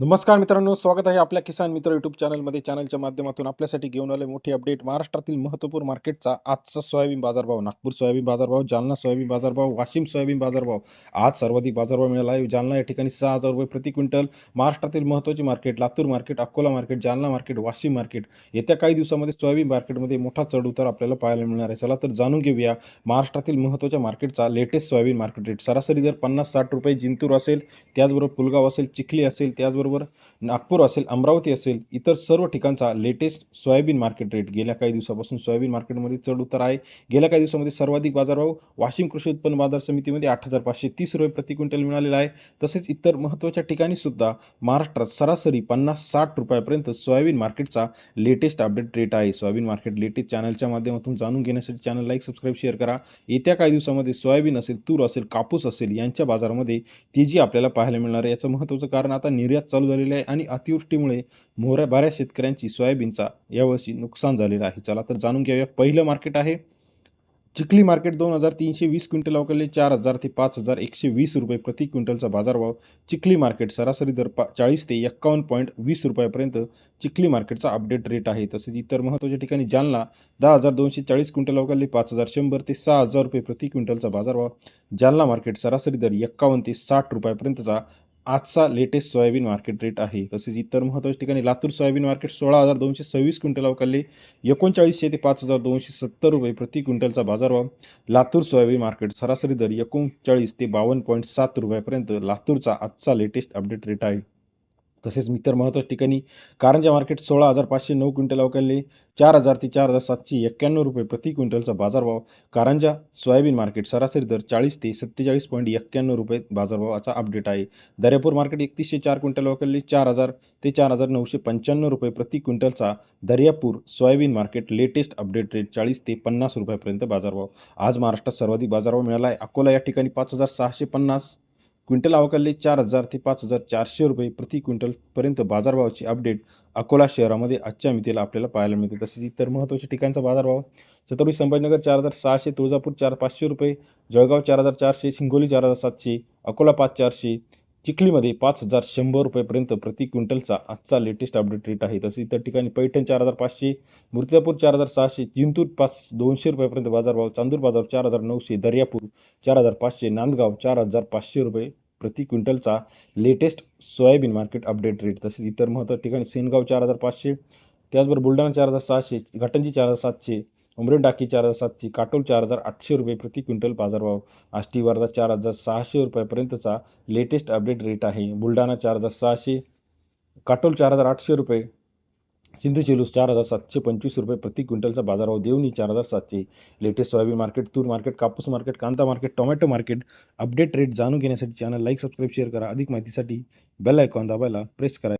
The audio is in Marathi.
नमस्कार मित्रांनो स्वागत आहे आपल्या किसान मित्र यूट्यूब चॅनलमध्ये चॅनलच्या माध्यमातून आपल्यासाठी घेऊन आले मोठी अपडेट महाराष्ट्रातील महत्त्वपूर्ण मार्केटचा आजचा सोयाबीन बाजारभाव. नागपूर सोयाबीन बाजारभाव जालना सोयाबीन बाजारभाव वाशिम सोयाबीन बाजारभाव. आज सर्वाधिक बाजारभाव मिळाला आहे. जालना या ठिकाणी सहा हजार रुपये प्रति क्विंटल. महाराष्ट्रातील महत्त्वाचे market Latur market Akola market Jalna market Washim market येत्या काही दिवसामध्ये सोयाबीन मार्केटमध्ये मोठा चढउतार आपल्याला पाहायला मिळणार आहे. चला तर जाणून घेऊया महाराष्ट्रातील महत्त्वाच्या मार्केटचा लेटेस्ट सोयाबीन मार्केट रेट सरासरी दर पन्नास साठ रुपये जिंतूर असेल त्याचबरोबर पुलगाव असेल चिखली असेल त्याचबरोबर नागपूर असेल अमरावती असेल इतर सर्व ठिकाणचा लेटेस्ट सोयाबीन मार्केट रेट गेल्या काही दिवसापासून सोयाबीन मार्केटमध्ये चढ उतार आहे. गेल्या काही दिवसामध्ये सर्वाधिक बाजारभाव वाशिम कृषी उत्पन्न बाजार समितीमध्ये आठ हजार पाचशे तीस रुपये प्रति क्विंटल मिळालेला आहे. तसेच इतर महत्त्वाच्या ठिकाणी सुद्धा महाराष्ट्रात सरासरी पन्नास साठ रुपयापर्यंत सोयाबीन मार्केटचा लेटेस्ट अपडेट रेट आहे. सोयाबीन मार्केट लेटेस्ट चॅनलच्या माध्यमातून जाणून घेण्यासाठी चॅनल लाईक सबस्क्राईब शेअर करा. येत्या काही दिवसामध्ये सोयाबीन असेल तूर असेल कापूस असेल यांच्या बाजारामध्ये तेजी आपल्याला पाहायला मिळणार आहे. याचं महत्त्वाचं कारण आता निर्यातचा चालू झालेली आहे आणि अतिवृष्टीमुळे मोहऱ्या बऱ्याच शेतकऱ्यांची सोयाबीनचा यावर्षी नुकसान झालेलं आहे. चला तर जाणून घेऊया. पहिलं मार्केट आहे. चिखली मार्केट दोन हजार तीनशे वीस क्विंटल अवकलले चार हजार ते पाच हजार एकशे वीस रुपये प्रति क्विंटलचा बाजारभाव. चिखली मार्केट सरासरी दर पा चाळीस ते एक्कावन्न पॉईंट वीस रुपयापर्यंत चिखली मार्केटचा अपडेट रेट आहे. तसेच इतर महत्त्वाच्या ठिकाणी जालना दहा हजार दोनशे चाळीस क्विंटल अवकाळले पाच हजार शंभर ते सहा हजार रुपये प्रति क्विंटलचा बाजारभाव. जालना मार्केट सरासरी दर एक्कावन्न ते साठ रुपयापर्यंतचा आजचा लेटेस्ट सोयाबीन मार्केट रेट आहे. तसेच इतर महत्त्वाच्या ठिकाणी लातूर सोयाबीन मार्केट सोळा हजार दोनशे सव्वीस क्विंटल अवकाळले एकोणचाळीसशे ते पाच हजार दोनशे सत्तर रुपये प्रति क्विंटलचा बाजारभाव. लातूर सोयाबीन मार्केट सरासरी दर एकोणचाळीस ते बावन्न पॉईंट सात रुपयापर्यंत लातूरचा आजचा लेटेस्ट अपडेट रेट आहे. तसेच मित्र महत्त्वाच्या ठिकाणी कारंजा मार्केट सोळा हजार पाचशे नऊ क्विंटल अवकाळले चार हजार ते चार हजार सातशे एक्क्याण्णव रुपये प्रति क्विंटलचा बाजारभाव कारंजा सोयाबीन मार्केट सरासरी दर चाळीस ते सत्तेचाळीस पॉईंट एक्क्याण्णव रुपये बाजारभावाचा अपडेट आहे. दर्यापूर मार्केट एकतीसशे चार क्विंटल अवकाळले चार हजार ते चार हजार नऊशे पंच्याण्णव रुपये प्रति क्विंटलचा Daryapur soybean market latest update rate चाळीस ते पन्नास रुपयापर्यंत बाजारभाव आज महाराष्ट्रात सर्वाधिक बाजारभाव मिळाला आहे. अकोला या ठिकाणी पाच हजार सहाशे पन्नास क्विंटल अवकाळले चार हजार ते पाच हजार चारशे रुपये प्रति क्विंटलपर्यंत बाजारभावाची अपडेट अकोला शहरामध्ये आजच्या मितीला आपल्याला पाहायला मिळते. तसेच इतर महत्त्वाच्या ठिकाणचा बाजारभाव छत्रपती संभाजीनगर चार हजार सहाशे तुळजापूर चार पाचशे रुपये जळगाव चार हजार चारशे हिंगोली चार हजार सातशे अकोला पाच चारशे चिखलीमध्ये पाच हजार शंभर रुपयेपर्यंत प्रति क्विंटलचा आजचा लेटेस्ट अपडेट रेट आहे. तसेच इतर ठिकाणी पैठण चार हजार पाचशे मूर्तिजापूर चार हजार सहाशे जिंतूर पाच दोनशे रुपयापर्यंत बाजारभाव चांदूर बाजार चार हजार नऊशे दर्यापूर चार हजार पाचशे नांदगाव चार हजार पाचशे रुपये प्रति क्विंटलचा latest soybean market update rate तसेच इतर महत्त्वाच्या ठिकाणी सेनगाव चार हजार पाचशे त्याचबरोबर बुलढाणा चार हजार सहाशे घाटंजी चार हजार सातशे उमरेड टाकी चार हजार सातशे काटोल चार हजार आठशे रुपये प्रति क्विंटल बाजारभाव. आष्टी वर्धा चार हजार सहाशे रुपयापर्यंतचा लेटेस्ट अपडेट रेट आहे. बुलढाणा चार हजार सहाशे काटोल चार हजार आठशे रुपये सिंधू चेलूस चार हजार सातशे पंचवीस रुपये प्रति क्विंटलचा बाजारभाव. देवणी चार हजार सातशे लेटेस्ट सोयाबीन मार्केट तूर मार्केट कापूस मार्केट कांदा market tomato market. Update rate जाणून घेण्यासाठी चॅनल लाईक सबस्क्राईब शेअर करा. अधिक माहितीसाठी बेल आयकॉन दाबायला प्रेस करा.